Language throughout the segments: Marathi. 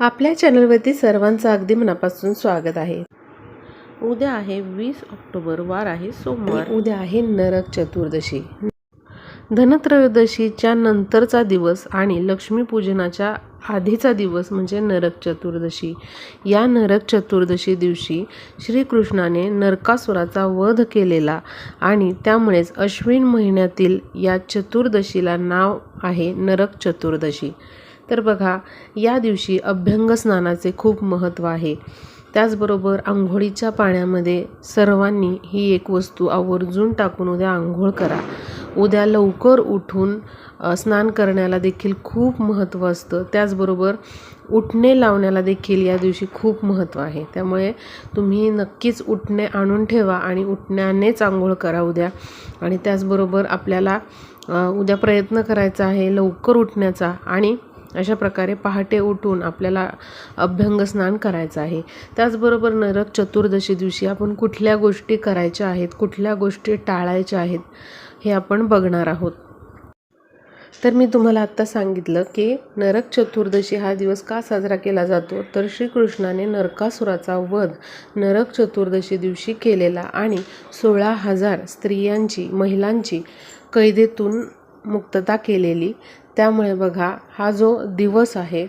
आपल्या चॅनलवरती सर्वांचं अगदी मनापासून स्वागत आहे. उद्या आहे वीस ऑक्टोबर वार आहे सोमवार. उद्या आहे नरक चतुर्दशी. धनत्रयोदशीच्या नंतरचा दिवस आणि लक्ष्मीपूजनाच्या आधीचा दिवस म्हणजे नरक चतुर्दशी. या नरक चतुर्दशी दिवशी श्रीकृष्णाने नरकासुराचा वध केलेला आणि त्यामुळेच अश्विन महिन्यातील या चतुर्दशीला नाव आहे नरक चतुर्दशी. तर बघा या दिवशी अभ्यंग स्नानाचे खूप महत्त्व आहे. त्याचबरोबर आंघोळीच्या पाण्यामध्ये सर्वांनी ही एक वस्तू आवर्जून टाकून उद्या आंघोळ करा. उद्या लवकर उठून स्नान करण्याला देखील खूप महत्त्व असतं. त्याचबरोबर उठणे लावण्याला देखील या दिवशी खूप महत्त्व आहे. त्यामुळे तुम्ही नक्कीच उठणे आणून ठेवा आणि उठण्यानेच आंघोळ करा उद्या. आणि त्याचबरोबर आपल्याला उद्या प्रयत्न करायचा आहे लवकर उठण्याचा आणि अशा प्रकारे पहाटे उठून आपल्याला अभ्यंग स्नान करायचं आहे. त्याचबरोबर नरक चतुर्दशी दिवशी आपण कुठल्या गोष्टी करायच्या आहेत कुठल्या गोष्टी टाळायच्या आहेत हे आपण बघणार आहोत. तर मी तुम्हाला आत्ता सांगितलं की नरक चतुर्दशी हा दिवस का साजरा केला जातो? तर श्रीकृष्णाने नरकासुराचा वध नरक चतुर्दशी दिवशी केलेला आणि सोळा हजार स्त्रियांची महिलांची कैदेतून मुक्तता केलेली. त्यामुळे बघा हा जो दिवस आहे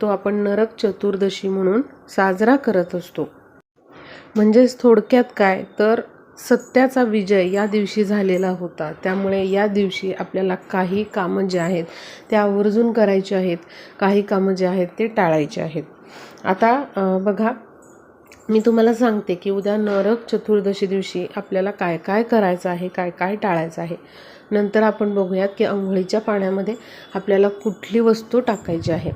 तो आपण नरक चतुर्दशी म्हणून साजरा करत असतो. म्हणजेच थोडक्यात काय? तर सत्याचा विजय या दिवशी झालेला होता. त्यामुळे या दिवशी आपल्याला काही कामं जे आहेत ते आवर्जून करायचे आहेत. काही कामं जे आहेत ते टाळायचे आहेत. आता बघा मी तुम्हाला सांगते की उद्या नरक चतुर्दशी दिवशी आपल्याला काय काय करायचं आहे काय काय टाळायचं आहे. नंतर आपण बघूयात की आंघोळीच्या पाण्यामध्ये आपल्याला कुठली वस्तू टाकायची आहे.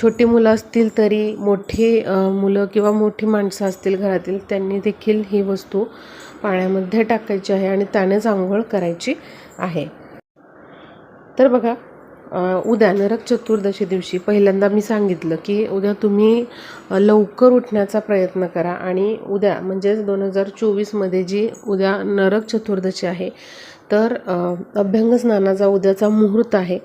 छोटी मुलं असतील तरी मोठी मुलं किंवा मोठी माणसं असतील घरातील त्यांनी देखील ही वस्तू पाण्यामध्ये टाकायची आहे आणि त्यानेच आंघोळ करायची आहे. तर बघा उद्या नरक चतुर्दशी दिवशी पहिल्यांदा मी सांगितलं की उद्या तुम्ही लवकर उठण्याचा प्रयत्न करा आणि उद्या म्हणजेच दोन हजार चोवीसमध्ये जी उद्या नरक चतुर्दशी आहे तर अभ्यंग स्नानाचा उद्याचा मुहूर्त आहे.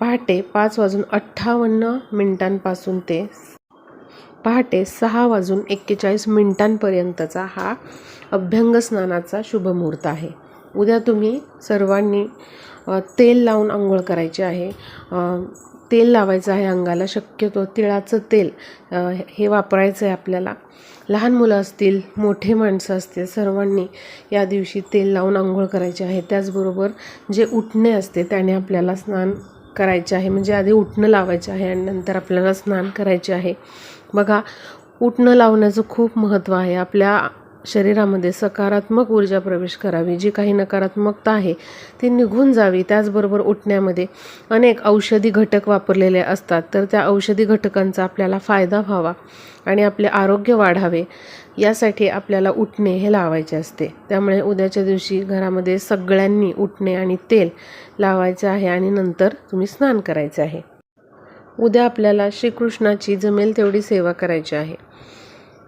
पहाटे पाच वाजून अठ्ठावन्न मिनिटांपासून ते पहाटे सहा वाजून एक्केचाळीस मिनिटांपर्यंतचा हा अभ्यंग स्नानाचा शुभमुहूर्त आहे. उद्या तुम्ही सर्वांनी तेल लावून आंघोळ करायची आहे. तेल लावायचं आहे अंगाला शक्यतो तिळाचं तेल हे वापरायचं आहे आपल्याला. लहान मुलं असतील मोठे माणसं असतील सर्वांनी या दिवशी तेल लावून आंघोळ करायची आहे. त्याचबरोबर जे उठणे असते त्याने आपल्याला स्नान करायचे आहे. म्हणजे आधी उठणं लावायचं आहे आणि नंतर आपल्याला स्नान करायचे आहे. बघा उठणं लावण्याचं खूप महत्त्व आहे. आपल्या शरीरामध्ये सकारात्मक ऊर्जा प्रवेश करावी जी काही नकारात्मकता आहे ती निघून जावी. त्याचबरोबर उठण्यामध्ये अनेक औषधी घटक वापरलेले असतात. तर त्या औषधी घटकांचा आपल्याला फायदा व्हावा आणि आपले आरोग्य वाढावे यासाठी आपल्याला उठणे हे लावायचे असते. त्यामुळे उद्याच्या दिवशी घरामध्ये सगळ्यांनी उठणे आणि तेल लावायचे आहे आणि नंतर तुम्ही स्नान करायचे आहे. उद्या आपल्याला श्रीकृष्णाची जमेल तेवढी सेवा करायची आहे.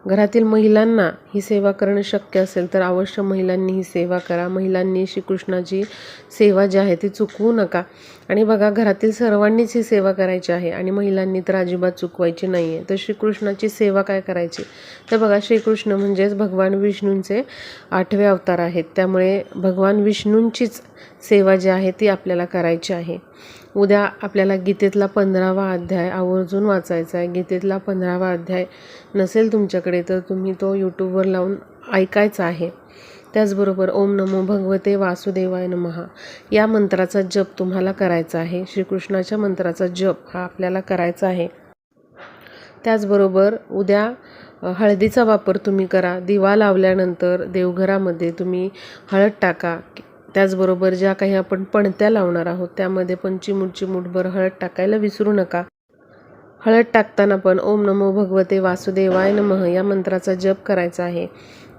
घरातील महिलांना ही सेवा करणं शक्य असेल तर अवश्य महिलांनी ही सेवा करा. महिलांनी श्रीकृष्णाची सेवा जी आहे ती चुकवू नका. आणि बघा घरातील सर्वांनीच ही सेवा करायची आहे आणि महिलांनी तर अजिबात चुकवायची नाही आहे तर श्रीकृष्णाची सेवा काय करायची? तर बघा श्रीकृष्ण म्हणजेच भगवान विष्णूंचे आठवे अवतार आहेत. त्यामुळे भगवान विष्णूंचीच सेवा जी आहे ती आपल्याला करायची आहे. उद्या आपल्याला गीतेतला पंधरावा अध्याय आवर्जून वाचायचा आहे. गीतेतला पंधरावा अध्याय नसेल तुमच्याकडे तर तुम्ही तो यूट्यूबवर लावून ऐकायचा आहे. त्याचबरोबर ओम नमो भगवते वासुदेवाय नमहा या मंत्राचा जप तुम्हाला करायचा आहे. श्रीकृष्णाच्या मंत्राचा जप हा आपल्याला करायचा आहे. त्याचबरोबर उद्या हळदीचा वापर तुम्ही करा. दिवा लावल्यानंतर देवघरामध्ये तुम्ही हळद टाका. त्याचबरोबर ज्या काही आपण पणत्या लावणार आहोत त्यामध्ये पण चिमूट चिमूटभर हळद टाकायला विसरू नका. हळद टाकताना पण ओम नमो भगवते वासुदेवाय नमः या मंत्राचा जप करायचा आहे.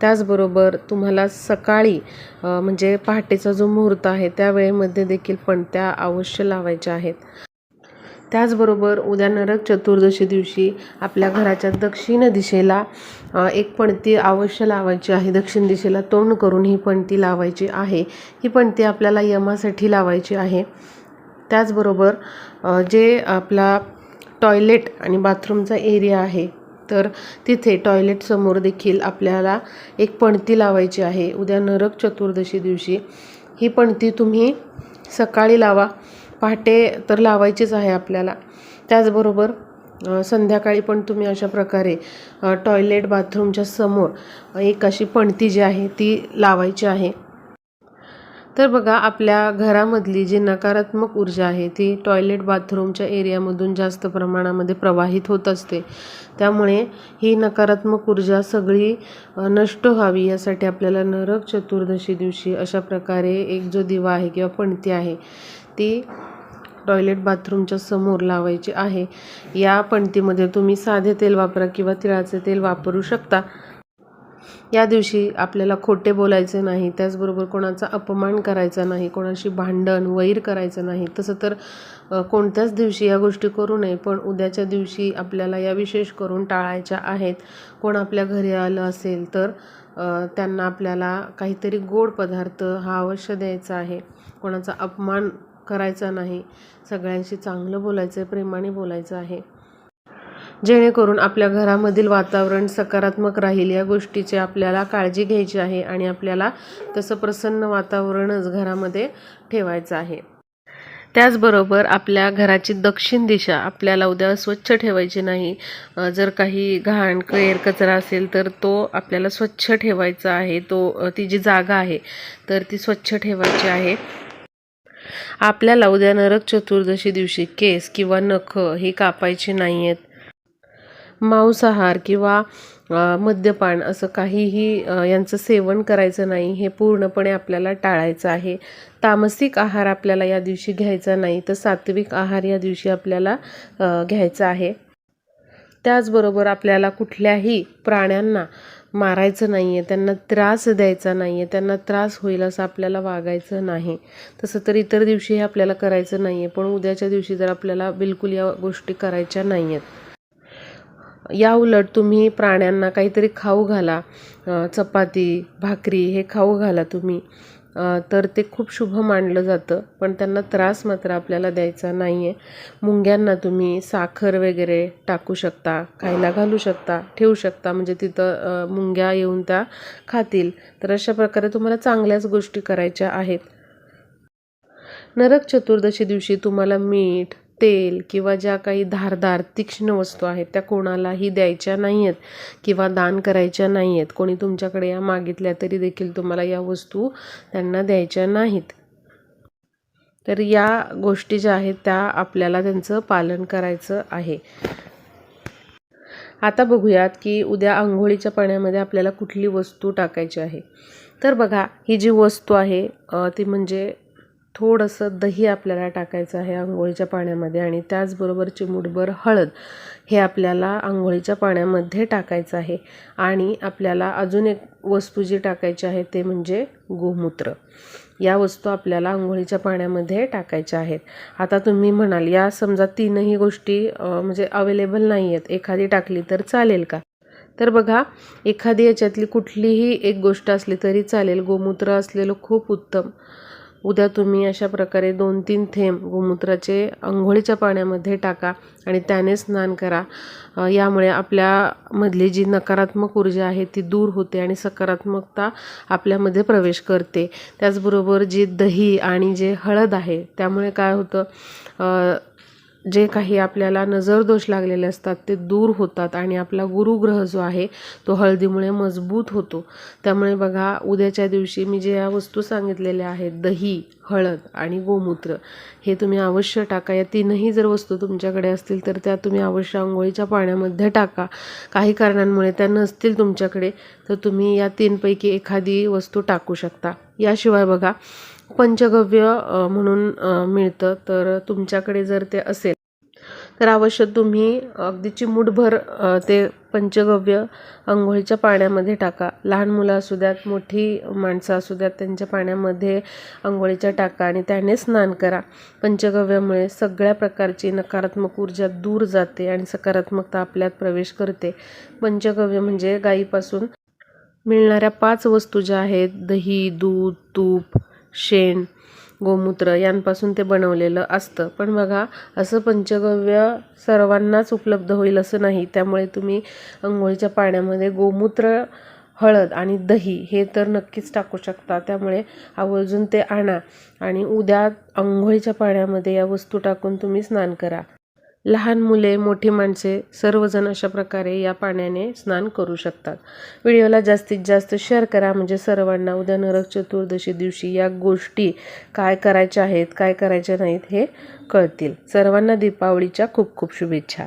त्याचबरोबर तुम्हाला सकाळी म्हणजे पहाटेचा जो मुहूर्त आहे त्या वेळेमध्ये देखील पणत्या अवश्य लावायच्या आहेत. त्याचबरोबर उद्या नरक चतुर्दशी दिवशी आपल्या घराच्या दक्षिण दिशेला एक पणती अवश्य लावायची आहे. दक्षिण दिशेला तोंड करून ही पणती लावायची आहे. ही पणती आपल्याला यमासाठी लावायची आहे. त्याचबरोबर जे आपला टॉयलेट आणि बाथरूमचा एरिया आहे तर तिथे टॉयलेट समोर देखील आपल्याला एक पणती लावायची आहे. उद्या नरक चतुर्दशी दिवशी ही पणती तुम्ही सकाळी लावा. पहाटे तर लावायचीच आहे आपल्याला. त्याचबरोबर संध्याकाळी पण तुम्ही अशा प्रकारे टॉयलेट बाथरूमच्या समोर एक अशी पणती जी आहे ती लावायची आहे. तर बघा आपल्या घरामधली जी नकारात्मक ऊर्जा आहे ती टॉयलेट बाथरूमच्या एरियामधून जास्त प्रमाणामध्ये प्रवाहित होत असते. त्यामुळे ही नकारात्मक ऊर्जा सगळी नष्ट व्हावी यासाठी आपल्याला नरक चतुर्दशी दिवशी अशा प्रकारे एक जो दिवा आहे किंवा पणती आहे ती टॉयलेट बाथरूमच्या समोर लावायची आहे. या पणतीमध्ये तुम्ही साधे तेल वापरा किंवा तिळाचे तेल वापरू शकता. या दिवशी आपल्याला खोटे बोलायचे नाही त्याचबरोबर कोणाचा अपमान करायचा नाही कोणाशी भांडण वैर करायचं नाही. तसं तर कोणत्याच दिवशी या गोष्टी करू नये पण उद्याच्या दिवशी आपल्याला या विशेष करून टाळायच्या आहेत. कोण आपल्या घरी आलं असेल तर त्यांना आपल्याला काहीतरी गोड पदार्थ हा अवश्य द्यायचा आहे. कोणाचा अपमान करायचा नाही. सगळ्यांशी चांगलं बोलायचं आहे प्रेमाने बोलायचं आहे. जेणेकरून आपल्या घरामधील वातावरण सकारात्मक राहील. या गोष्टीची आपल्याला काळजी घ्यायची आहे आणि आपल्याला तसं प्रसन्न वातावरणच घरामध्ये ठेवायचं आहे. त्याचबरोबर आपल्या घराची दक्षिण दिशा आपल्याला उद्या स्वच्छ ठेवायची नाही. जर काही घाण कैर कचरा असेल तर तो आपल्याला स्वच्छ ठेवायचा आहे. तो ती जी जागा आहे तर ती स्वच्छ ठेवायची आहे. आपल्याला उद्या नरक चतुर्दशी दिवशी केस किंवा नख हे कापायचे नाही आहेत मांसाहार किंवा मद्यपान असं काहीही यांचं सेवन करायचं नाही हे पूर्णपणे आपल्याला टाळायचं आहे. तामसिक आहार आपल्याला या दिवशी घ्यायचा नाही तर सात्विक आहार या दिवशी आपल्याला घ्यायचा आहे. त्याचबरोबर आपल्याला कुठल्याही प्राण्यांना मारायचं नाही आहे त्यांना त्रास द्यायचा नाही आहे त्यांना त्रास होईल असं आपल्याला वागायचं नाही. तसं तर इतर दिवशी हे आपल्याला करायचं नाही आहे पण उद्याच्या दिवशी जर आपल्याला बिलकुल या गोष्टी करायच्या नाही आहेत या उलट तुम्ही प्राण्यांना काहीतरी खाऊ घाला चपाती भाकरी हे खाऊ घाला तुम्ही. तर ते खूप शुभ मानलं जातं पण त्यांना त्रास मात्र आपल्याला द्यायचा नाही आहे मुंग्यांना तुम्ही साखर वगैरे टाकू शकता खायला घालू शकता ठेवू शकता म्हणजे तिथं मुंग्या येऊन त्या खातील. तर अशा प्रकारे तुम्हाला चांगल्याच गोष्टी करायच्या आहेत. नरक चतुर्दशी दिवशी तुम्हाला मीठ तेल किंवा ज्या काही धारदार तीक्ष्ण वस्तू आहेत त्या कोणालाही द्यायच्या नाही आहेत किंवा दान करायच्या नाही आहेत कोणी तुमच्याकडे या मागितल्या तरी देखील तुम्हाला या वस्तू त्यांना द्यायच्या नाहीत. तर या गोष्टी ज्या आहेत त्या आपल्याला त्यांचं पालन करायचं आहे. आता बघूयात की उद्या आंघोळीच्या पाण्यामध्ये आपल्याला कुठली वस्तू टाकायची आहे. तर बघा ही जी वस्तू आहे ती म्हणजे थोडंसं दही आपल्याला टाकायचं आहे आंघोळीच्या पाण्यामध्ये आणि त्याचबरोबर चिमूटभर हळद हे आपल्याला आंघोळीच्या पाण्यामध्ये टाकायचं आहे. आणि आपल्याला अजून एक वस्तू जी टाकायची आहे ते म्हणजे गोमूत्र. या वस्तू आपल्याला आंघोळीच्या पाण्यामध्ये टाकायच्या आहेत. आता तुम्ही म्हणाल या समजा तीनही गोष्टी म्हणजे अवेलेबल नाही आहेत एखादी टाकली तर चालेल का? तर बघा एखादी याच्यातली कुठलीही एक गोष्ट असली तरी चालेल. गोमूत्र असलेलं खूप उत्तम. उद्या तुम्ही अशा प्रकारे दोन तीन थेंब गोमूत्राचे आंघोळीच्या पाण्यामध्ये टाका आणि त्याने स्नान करा. यामुळे आपल्यामधली जी नकारात्मक ऊर्जा आहे ती दूर होते आणि सकारात्मकता आपल्यामध्ये प्रवेश करते. त्याचबरोबर जी दही आणि जे हळद आहे त्यामुळे काय होतं? जे काही आपल्याला नजरदोष लागलेले असतात ते दूर होतात आणि आपला गुरुग्रह जो आहे तो हळदीमुळे मजबूत होतो. त्यामुळे बघा उद्याच्या दिवशी मी जे या वस्तू सांगितलेल्या आहेत दही हळद आणि गोमूत्र हे तुम्ही अवश्य टाका. या तीनही जर वस्तू तुमच्याकडे असतील तर त्या तुम्ही अवश्य आंघोळीच्या पाण्यामध्ये टाका. काही कारणांमुळे त्या नसतील तुमच्याकडे तर तुम्ही या तीनपैकी एखादी वस्तू टाकू शकता. याशिवाय बघा पंचगव्य म्हणून मिळतं. तर तुमच्याकडे जर ते असेल तर अवश्य तुम्ही अगदी चिमूटभर ते पंचगव्य अंघोळीच्या पाण्यामध्ये टाका. लहान मुलं असू द्यात मोठी माणसं असू द्यात त्यांच्या पाण्यामध्ये अंघोळीच्या टाका आणि त्याने स्नान करा. पंचगव्यामुळे सगळ्या प्रकारची नकारात्मक ऊर्जा दूर जाते आणि सकारात्मकता आपल्यात प्रवेश करते. पंचगव्य म्हणजे गाईपासून मिळणाऱ्या पाच वस्तू ज्या आहेत दही दूध तूप शेण गोमूत्र यांपासून ते बनवलेलं असतं. पण बघा असं पंचगव्य सर्वांनाच उपलब्ध होईल असं नाही. त्यामुळे तुम्ही अंघोळीच्या पाण्यामध्ये गोमूत्र हळद आणि दही हे तर नक्कीच टाकू शकता. त्यामुळे आवर्जून ते आणा आणि उद्या अंघोळीच्या पाण्यामध्ये या वस्तू टाकून तुम्ही स्नान करा. लहान मुले मोठी माणसे सर्वजण अशा प्रकारे या पाण्याने स्नान करू शकतात. व्हिडिओला जास्तीत जास्त शेअर करा. म्हणजे सर्वांना उद्या नरक चतुर्दशी दिवशी या गोष्टी काय करायच्या आहेत काय करायच्या नाहीत हे कळतील. सर्वांना दीपावलीच्या खूप खूप शुभेच्छा.